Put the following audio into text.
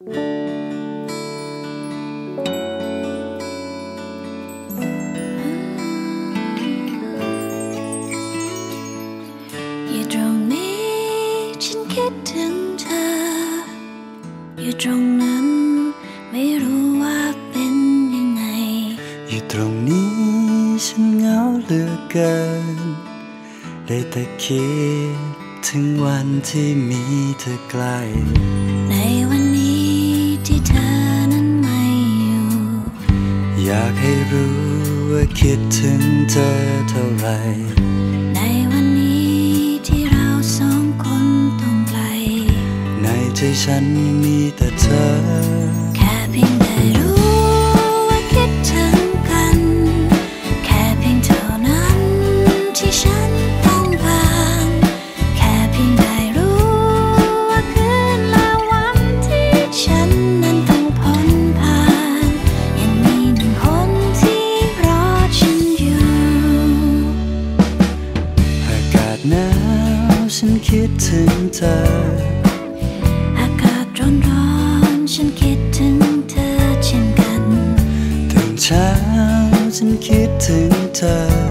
อยู่ตรงนี้ ฉันคิดถึงเธอ อยู่ตรงนั้นไม่รู้ว่าเป็นยังไง อยู่ตรงนี้ฉันเหงาเหลือเกิน ได้แต่คิดถึงวันที่มีเธอใกล้ อยากให้รู้ว่าคิดถึงเธอเท่าไรในวันนี้ที่เราสองคนต้องไกลในใจฉันมีแต่เธอ ฉันคิดถึงเธอ อากาศร้อนร้อนฉันคิดถึงเธอเช่นกัน ถึนเช้าฉันคิดถึงเธอ